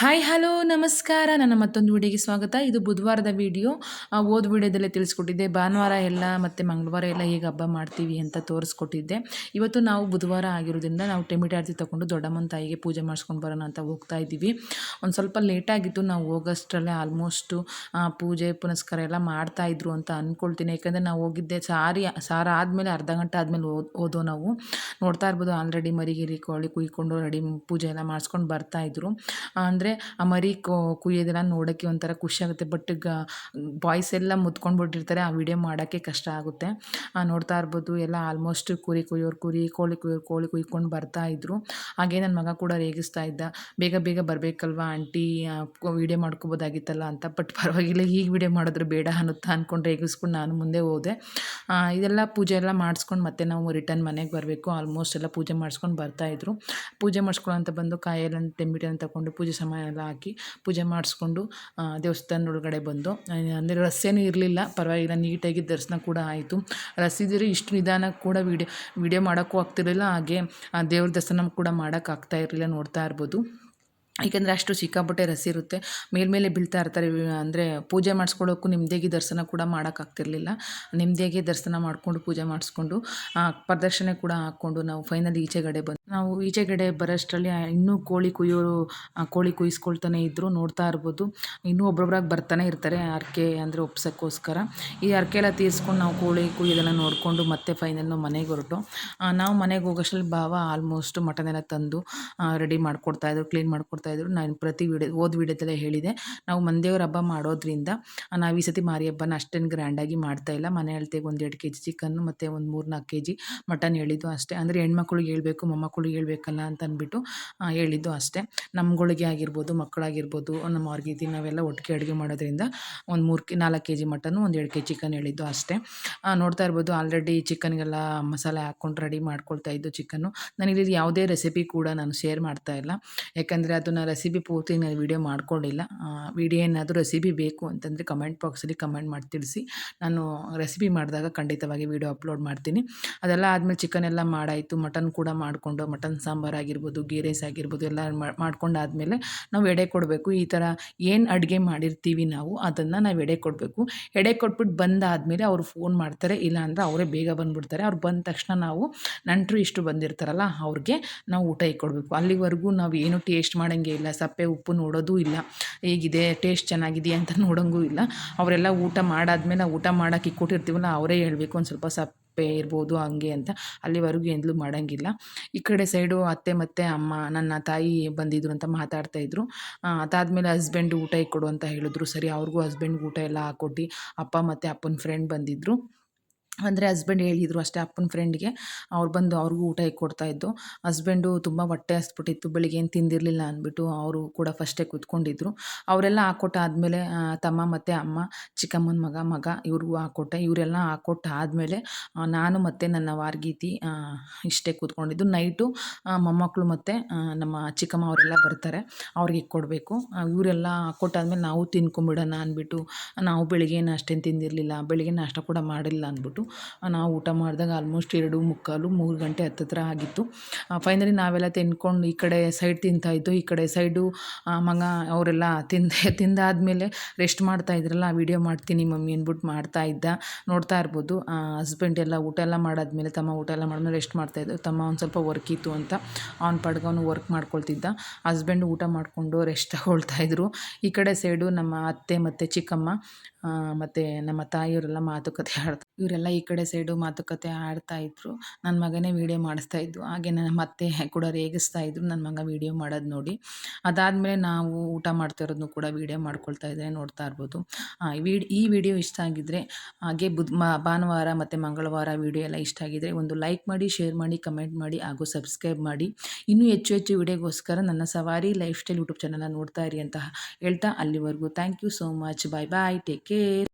Hi hello ನಮಸ್ಕಾರ. ನನ್ನ ಮತ್ತೊಂದು ವಿಡಿಯೋಗೆ ಸ್ವಾಗತ. ಇದು ಬುಧವಾರದ ವಿಡಿಯೋ. ಓದ್ ವಿಡಿಯೋದಲ್ಲೇ ತಿಳಿಸ್ಕೊಟ್ಟಿದ್ದೆ. ಭಾನುವಾರ ಎಲ್ಲ ಮತ್ತು ಮಂಗಳವಾರ ಎಲ್ಲ ಹೇಗೆ ಹಬ್ಬ ಮಾಡ್ತೀವಿ ಅಂತ ತೋರಿಸ್ಕೊಟ್ಟಿದ್ದೆ. ಇವತ್ತು ನಾವು ಬುಧವಾರ ಆಗಿರೋದ್ರಿಂದ ನಾವು ಟೆಮಿಟ ಆರತಿ ತೊಗೊಂಡು ದೊಡ್ಡಮ್ಮನ ತಾಯಿಗೆ ಪೂಜೆ ಮಾಡಿಸ್ಕೊಂಡು ಬರೋಣ ಅಂತ ಹೋಗ್ತಾ ಇದ್ದೀವಿ. ಒಂದು ಸ್ವಲ್ಪ ಲೇಟಾಗಿತ್ತು ನಾವು ಹೋಗೋಷ್ಟರಲ್ಲೇ ಆಲ್ಮೋಸ್ಟು ಪೂಜೆ, ಪುನಸ್ಕಾರ ಎಲ್ಲ ಮಾಡ್ತಾಯಿದ್ರು ಅಂತ ಅಂದ್ಕೊಳ್ತೀನಿ ಯಾಕಂದರೆ ನಾವು ಹೋಗಿದ್ದೆ ಸಾರಿ, ಸಾರ ಆದಮೇಲೆ, ಅರ್ಧ ಗಂಟೆ ಆದಮೇಲೆ ಓದ್ ಓದೋ ನಾವು. ನೋಡ್ತಾ ಇರ್ಬೋದು ಆಲ್ರೆಡಿ ಮರಿಗಿರಿ, ಕೋಳಿ ಕುಯ್ಕೊಂಡು ರೆಡಿ ಪೂಜೆ ಎಲ್ಲ ಮಾಡಿಸ್ಕೊಂಡು ಬರ್ತಾಯಿದ್ರು ಅಂದರೆ ಆ ಮರಿ ಕುಯ್ಯೋದೆಲ್ಲ ನೋಡೋಕ್ಕೆ ಒಂಥರ ಖುಷಿ ಆಗುತ್ತೆ. ಬಟ್ ಗ ಬಾಯ್ಸ್ ಎಲ್ಲ ಮುತ್ಕೊಂಡು ಬಿಟ್ಟಿರ್ತಾರೆ ಆ ವಿಡಿಯೋ ಮಾಡೋಕ್ಕೆ ಕಷ್ಟ ಆಗುತ್ತೆ. ನೋಡ್ತಾ ಇರ್ಬೋದು, ಎಲ್ಲ ಆಲ್ಮೋಸ್ಟ್ ಕುರಿ ಕುಯ್ಯೋರು, ಕುರಿ ಕೋಳಿ ಕುಯ್ಯೋರು, ಕೋಳಿ ಕುಯ್ಕೊಂಡು ಬರ್ತಾ ಇದ್ರು. ಹಾಗೆ ನನ್ನ ಮಗ ಕೂಡ ರೇಗಿಸ್ತಾ ಇದ್ದ. ಬೇಗ ಬೇಗ ಬರಬೇಕಲ್ವಾ ಆಂಟಿ ವಿಡಿಯೋ ಮಾಡ್ಕೋಬೋದಾಗಿತ್ತಲ್ಲ ಅಂತ. ಬಟ್ ಪರವಾಗಿಲ್ಲ ಈಗ ವಿಡಿಯೋ ಮಾಡಿದ್ರೆ ಬೇಡ ಅನ್ನುತ್ತಾ ಅಂದ್ಕೊಂಡು ರೇಗಿಸ್ಕೊಂಡು ನಾನು ಮುಂದೆ ಹೋದೆ. ಇದೆಲ್ಲ ಪೂಜೆ ಎಲ್ಲ ಮಾಡಿಸ್ಕೊಂಡು ಮತ್ತೆ ನಾವು ರಿಟರ್ನ್ ಮನೆಗೆ ಬರಬೇಕು. ಆಲ್ಮೋಸ್ಟ್ ಎಲ್ಲ ಪೂಜೆ ಮಾಡಿಸ್ಕೊಂಡು ಬರ್ತಾಯಿದ್ರು ಪೂಜೆ ಮಾಡಿಸ್ಕೊಳ್ಳೋ ಬಂದು ಕಾಯೆಲ್ಲ ತೆಂಬಿಟನ್ನು ತಗೊಂಡು ಪೂಜೆ ಸಮಯ ಎಲ್ಲ ಹಾಕಿ ಪೂಜೆ ಮಾಡಿಸ್ಕೊಂಡು ದೇವಸ್ಥಾನದೊಳಗಡೆ ಬಂದು ಅಂದರೆ ರಸ್ಸೇನೂ ಇರಲಿಲ್ಲ. ಪರವಾಗಿಲ್ಲ, ನೀಟಾಗಿ ದರ್ಶನ ಕೂಡ ಆಯಿತು. ರಸ್ ಇದ್ದರೆ ಇಷ್ಟು ನಿಧಾನ ಕೂಡ ವೀಡಿಯೋ ವೀಡಿಯೋ ಮಾಡೋಕ್ಕೂ ಆಗ್ತಿರಲಿಲ್ಲ. ಹಾಗೆ ದೇವ್ರ ದರ್ಶನ ಕೂಡ ಮಾಡೋಕ್ಕಾಗ್ತಾ ಇರಲಿಲ್ಲ ನೋಡ್ತಾ ಇರ್ಬೋದು. ಏಕೆಂದರೆ ಅಷ್ಟು ಸಿಕ್ಕಾಪಟ್ಟೆ ರಸ್ ಇರುತ್ತೆ. ಮೇಲ್ಮೇಲೆ ಬೀಳ್ತಾ ಇರ್ತಾರೆ. ಅಂದರೆ ಪೂಜೆ ಮಾಡಿಸ್ಕೊಳ್ಳೋಕ್ಕೂ ನೆಮ್ಮದಿಯಾಗಿ ದರ್ಶನ ಕೂಡ ಮಾಡೋಕ್ಕಾಗ್ತಿರ್ಲಿಲ್ಲ. ನೆಮ್ಮದಿಯಾಗಿ ದರ್ಶನ ಮಾಡಿಕೊಂಡು ಪೂಜೆ ಮಾಡಿಸ್ಕೊಂಡು ಪ್ರದಕ್ಷಿಣೆ ಕೂಡ ಹಾಕ್ಕೊಂಡು ನಾವು ಫೈನಲ್ ಈಚೆಗಡೆ ಬಂದು, ನಾವು ಈಚೆಗಡೆ ಬರೋಷ್ಟರಲ್ಲಿ ಇನ್ನೂ ಕೋಳಿ ಕುಯ್ಯೋರು ಕೋಳಿ ಕುಯ್ಸ್ಕೊಳ್ತಾನೆ ಇದ್ದರು ನೋಡ್ತಾ ಇರ್ಬೋದು. ಇನ್ನೂ ಒಬ್ಬೊಬ್ರಾಗಿ ಬರ್ತಾನೆ ಇರ್ತಾರೆ ಅರ್ಕೆ ಅಂದರೆ ಒಪ್ಸೋಕ್ಕೋಸ್ಕರ. ಈ ಅರ್ಕೆ ಎಲ್ಲ ತೀರಿಸ್ಕೊಂಡು ನಾವು ಕೋಳಿ ಕುಯ್ಯೋದೆಲ್ಲ ನೋಡಿಕೊಂಡು ಮತ್ತೆ ಫೈನಲ್ ನಾವು ಮನೆಗೆ ಹೊರಟು. ನಾವು ಮನೆಗೆ ಹೋಗೋಷ್ಟರಲ್ಲಿ ಭಾವ ಆಲ್ಮೋಸ್ಟ್ ಮಟನ್ ಎಲ್ಲ ತಂದು ರೆಡಿ ಮಾಡಿಕೊಡ್ತಾಯಿದ್ರು ಕ್ಲೀನ್ ಮಾಡಿಕೊಡ್ತಾ ಇದ್ರು. ನಾನು ಪ್ರತಿ ವಿಡಿಯೋ ಓದ್ ವಿಡಿಯೋದಲ್ಲೇ ಹೇಳಿದೆ. ನಾವು ಮಂದೇವ್ರ ಹಬ್ಬ ಮಾಡೋದ್ರಿಂದ, ನಾವು ಈ ಸತಿ ಮಾರಿ ಹಬ್ಬನ ಅಷ್ಟೇನು ಗ್ರ್ಯಾಂಡಾಗಿ ಮಾಡ್ತಾಯಿಲ್ಲ ಮನೆ ಅಳ್ತೆಗೆ ಒಂದು ಎರಡು ಕೆ ಜಿ ಚಿಕನ್ನು ಮತ್ತು ಒಂದು ಮೂರು ನಾಲ್ಕು ಕೆ ಜಿ ಮಟನ್ ಹೇಳಿದ್ದು ಅಷ್ಟೇ. ಅಂದರೆ ಹೆಣ್ಮಕ್ಳಿಗೆ ಹೇಳಬೇಕು ಮೊಮ್ಮಕ್ಕಳಿಗೆ ಹೇಳ್ಬೇಕಲ್ಲ ಅಂತ ಅಂದ್ಬಿಟ್ಟು ಹೇಳಿದ್ದು ಅಷ್ಟೇ. ನಮ್ಗಳಿಗೆ ಆಗಿರ್ಬೋದು ಮಕ್ಕಳಾಗಿರ್ಬೋದು ನಮ್ಮ ಅವ್ರಿಗೆ ನಾವೆಲ್ಲ ಒಟ್ಟಿಗೆ ಅಡುಗೆ ಮಾಡೋದ್ರಿಂದ ಒಂದು ಮೂರು ಕೆ, ನಾಲ್ಕು ಕೆ ಜಿ ಮಟನ್ನು ಒಂದು ಎರಡು ಕೆ ಜಿ ಚಿಕನ್ ಹೇಳಿದ್ದು ಅಷ್ಟೇ. ನೋಡ್ತಾ ಇರ್ಬೋದು ಆಲ್ರೆಡಿ ಚಿಕನ್ಗೆಲ್ಲ ಮಸಾಲೆ ಹಾಕ್ಕೊಂಡು ರೆಡಿ ಮಾಡ್ಕೊಳ್ತಾ ಇದ್ದು ಚಿಕನ್ನು ನನಗೆ ಯಾವುದೇ ರೆಸಿಪಿ ಕೂಡ ನಾನು ಶೇರ್ ಮಾಡ್ತಾ ಇಲ್ಲ. ಯಾಕಂದರೆ ಅದನ್ನು ರೆಸಿಪಿ ಪೂರ್ತಿ ನಾನು ವೀಡಿಯೋ ಮಾಡಿಕೊಂಡಿಲ್ಲ. ವೀಡಿಯೋ ಏನಾದರೂ ರೆಸಿಪಿ ಬೇಕು ಅಂತಂದರೆ ಕಮೆಂಟ್ ಬಾಕ್ಸಲ್ಲಿ ಕಮೆಂಟ್ ಮಾಡಿ ತಿಳಿಸಿ. ನಾನು ರೆಸಿಪಿ ಮಾಡಿದಾಗ ಖಂಡಿತವಾಗಿ ವೀಡಿಯೋ ಅಪ್ಲೋಡ್ ಮಾಡ್ತೀನಿ. ಅದೆಲ್ಲ ಆದಮೇಲೆ ಚಿಕನ್ ಎಲ್ಲ ಮಾಡಾಯಿತು. ಮಟನ್ ಕೂಡ ಮಾಡಿಕೊಂಡು ಮಟನ್ ಸಾಂಬಾರು ಆಗಿರ್ಬೋದು ಗೀ ರೈಸ್ ಆಗಿರ್ಬೋದು ಎಲ್ಲ ಮಾಡ್ಕೊಂಡಾದಮೇಲೆ ನಾವು ಎಡೆ ಕೊಡಬೇಕು. ಈ ಥರ ಏನು ಅಡುಗೆ ಮಾಡಿರ್ತೀವಿ ನಾವು ಅದನ್ನು ನಾವು ಎಡೆ ಕೊಡಬೇಕು. ಎಡೆ ಕೊಟ್ಬಿಟ್ಟು ಬಂದಾದಮೇಲೆ ಅವರು ಫೋನ್ ಮಾಡ್ತಾರೆ. ಇಲ್ಲ ಅಂದರೆ ಅವರೇ ಬೇಗ ಬಂದುಬಿಡ್ತಾರೆ. ಅವ್ರು ಬಂದ ತಕ್ಷಣ ನಾವು ನಂಟರು ಇಷ್ಟು ಬಂದಿರ್ತಾರಲ್ಲ ಅವ್ರಿಗೆ ನಾವು ಊಟ ಇಟ್ಕೊಡ್ಬೇಕು ಅಲ್ಲಿವರೆಗೂ ನಾವು ಏನು ಟೇಸ್ಟ್ ಮಾಡೋಂಗೆ ಇಲ್ಲ, ಸಪ್ಪೆ ಉಪ್ಪು ನೋಡೋದೂ ಇಲ್ಲ, ಹೇಗಿದೆ ಟೇಸ್ಟ್ ಚೆನ್ನಾಗಿದೆಯಾ ಅಂತ ನೋಡೋಂಗೂ ಇಲ್ಲ. ಅವರೆಲ್ಲ ಊಟ ಮಾಡಾದ್ಮೇಲೆ ಊಟ ಮಾಡೋಕೆ ಇಕ್ಕೊಟ್ಟಿರ್ತೀವಲ್ಲ, ಅವರೇ ಹೇಳಬೇಕು ಒಂದು ಸ್ವಲ್ಪ ಸಪ್ಪೆ ಇರ್ಬೋದು ಹಂಗೆ ಅಂತ. ಅಲ್ಲಿವರೆಗೂ ಎಂದಲೂ ಮಾಡೋಂಗಿಲ್ಲ. ಈ ಕಡೆ ಸೈಡು ಅತ್ತೆ ಮತ್ತೆ ಅಮ್ಮ, ನನ್ನ ತಾಯಿ ಬಂದಿದ್ರು ಅಂತ ಮಾತಾಡ್ತಾಯಿದ್ರು ಅದಾದಮೇಲೆ ಹಸ್ಬೆಂಡ್ ಊಟ ಕೊಡು ಅಂತ ಹೇಳಿದ್ರು. ಸರಿ, ಅವ್ರಿಗೂ ಹಸ್ಬೆಂಡ್ಗೆ ಊಟ ಎಲ್ಲ ಹಾಕ್ಕೊಟ್ಟು ಅಪ್ಪ ಮತ್ತು ಅಪ್ಪನ ಫ್ರೆಂಡ್ ಬಂದಿದ್ದರು ಅಂದರೆ ಹಸ್ಬೆಂಡ್ ಹೇಳಿದರು ಅಷ್ಟೇ ಅಪ್ಪನ ಫ್ರೆಂಡ್ಗೆ ಅವ್ರು ಬಂದು ಅವ್ರಿಗೂ ಊಟ ಕೊಡ್ತಾಯಿದ್ದು ಹಸ್ಬೆಂಡು ತುಂಬ ಹೊಟ್ಟೆ ಹಸ್ಬಿಟ್ಟಿತ್ತು, ಬೆಳಿಗ್ಗೆ ಏನು ತಿಂದಿರಲಿಲ್ಲ ಅಂದ್ಬಿಟ್ಟು ಅವರು ಕೂಡ ಫಸ್ಟೇ ಕೂತ್ಕೊಂಡಿದ್ರು. ಅವರೆಲ್ಲ ಹಾಕ್ಕೊಟ್ಟಾದ್ಮೇಲೆ ತಮ್ಮ ಮತ್ತು ಅಮ್ಮ, ಚಿಕ್ಕಮ್ಮನ ಮಗ ಮಗ, ಇವ್ರಿಗೂ ಹಾಕ್ಕೊಟ್ಟೆ ಇವರೆಲ್ಲ ಹಾಕ್ಕೊಟ್ಟು ಆದಮೇಲೆ ನಾನು ಮತ್ತು ನನ್ನ ವಾರ್ಗೀತಿ ಇಷ್ಟೇ ಕೂತ್ಕೊಂಡಿದ್ದು. ನೈಟು ಮೊಮ್ಮಕ್ಕಳು ಮತ್ತು ನಮ್ಮ ಚಿಕ್ಕಮ್ಮ ಅವರೆಲ್ಲ ಬರ್ತಾರೆ. ಅವ್ರಿಗೆ ಕೊಡಬೇಕು? ಇವರೆಲ್ಲ ಹಾಕ್ಕೊಟ್ಟಾದ್ಮೇಲೆ ನಾವು ತಿನ್ಕೊಂಬಿಡೋಣ ಅಂದ್ಬಿಟ್ಟು ನಾವು ಬೆಳಿಗ್ಗೆ ಅಷ್ಟೇನು ತಿಂದಿರಲಿಲ್ಲ, ಬೆಳಿಗ್ಗೆ ನಾಷ್ಟ ಕೂಡ ಮಾಡಿಲ್ಲ ಅಂದ್ಬಿಟ್ಟು ನಾವು ಊಟ ಮಾಡಿದಾಗ ಆಲ್ಮೋಸ್ಟ್ ಎರಡು ಮುಕ್ಕಾಲು ಮೂರು ಗಂಟೆ ಹತ್ತತ್ರ ಆಗಿತ್ತು. ಫೈನಲಿ ನಾವೆಲ್ಲ ತಿನ್ಕೊಂಡು ಈ ಕಡೆ ಸೈಡ್ ತಿಂತಾಯಿದ್ದು ಈ ಕಡೆ ಸೈಡು ಮಗ ಅವರೆಲ್ಲ ತಿಂದೆ, ತಿಂದಾದಮೇಲೆ ರೆಸ್ಟ್ ಮಾಡ್ತಾ ಇದ್ರಲ್ಲ ವೀಡಿಯೋ ಮಾಡ್ತೀನಿ ಮಮ್ಮಿ ಅಂದ್ಬಿಟ್ಟು ಮಾಡ್ತಾ ಇದ್ದ. ನೋಡ್ತಾ ಇರ್ಬೋದು ಹಸ್ಬೆಂಡ್ ಎಲ್ಲ ಊಟ ಎಲ್ಲ ಮಾಡಾದ್ಮೇಲೆ ತಮ್ಮ ಊಟ ಎಲ್ಲ ಮಾಡಿದ್ಮೇಲೆ ರೆಸ್ಟ್ ಮಾಡ್ತಾಯಿದ್ದು ತಮ್ಮ ಒಂದು ಸ್ವಲ್ಪ ವರ್ಕ್ ಇತ್ತು ಅಂತ ಅವ್ನ ಪಾಡ್ಗೆ ಅವನು ವರ್ಕ್ ಮಾಡ್ಕೊಳ್ತಿದ್ದ. ಹಸ್ಬೆಂಡ್ ಊಟ ಮಾಡಿಕೊಂಡು ರೆಸ್ಟ್ ತಗೊಳ್ತಾಯಿದ್ರು ಈ ಕಡೆ ಸೈಡು ನಮ್ಮ ಅತ್ತೆ ಮತ್ತು ಚಿಕ್ಕಮ್ಮ ಮತ್ತು ನಮ್ಮ ತಾಯಿಯವರೆಲ್ಲ ಮಾತುಕತೆ ಆಡ್ತಾ ಇವರೆಲ್ಲ ಈ ಕಡೆ ಸೈಡು ಮಾತುಕತೆ ಆಡ್ತಾ ಇದ್ರು. ನನ್ನ ಮಗನೇ ವೀಡಿಯೋ ಮಾಡಿಸ್ತಾ ಇದ್ದು ಹಾಗೆ ನನ್ನ ಮತ್ತೆ ಕೂಡ ರೇಗಿಸ್ತಾ ಇದ್ರು. ನನ್ನ ಮಗ ವೀಡಿಯೋ ಮಾಡೋದು ನೋಡಿ. ಅದಾದಮೇಲೆ ನಾವು ಊಟ ಮಾಡ್ತಾ ಇರೋದನ್ನು ಕೂಡ ವೀಡಿಯೋ ಮಾಡ್ಕೊಳ್ತಾ ಇದ್ದರೆ ನೋಡ್ತಾ ಇರ್ಬೋದು. ಈ ವಿಡಿಯೋ ಇಷ್ಟ ಆಗಿದ್ದರೆ ಹಾಗೆ ಬುದ್ ಭಾನುವಾರ ಮತ್ತು ಮಂಗಳವಾರ ವೀಡಿಯೋ ಎಲ್ಲ ಇಷ್ಟ ಆಗಿದ್ದರೆ ಒಂದು ಲೈಕ್ ಮಾಡಿ ಶೇರ್ ಮಾಡಿ ಕಮೆಂಟ್ ಮಾಡಿ, ಹಾಗೂ ಸಬ್ಸ್ಕ್ರೈಬ್ ಮಾಡಿ. ಇನ್ನೂ ಹೆಚ್ಚು ಹೆಚ್ಚು ವಿಡಿಯೋಗೋಸ್ಕರ ನನ್ನ ಸವಾರಿ ಲೈಫ್ ಸ್ಟೈಲ್ ಯೂಟ್ಯೂಬ್ ಚಾನಲ್ನ ನೋಡ್ತಾ ಇರಿ ಅಂತ ಹೇಳ್ತಾ ಅಲ್ಲಿವರೆಗೂ. Thank you so much bye bye take care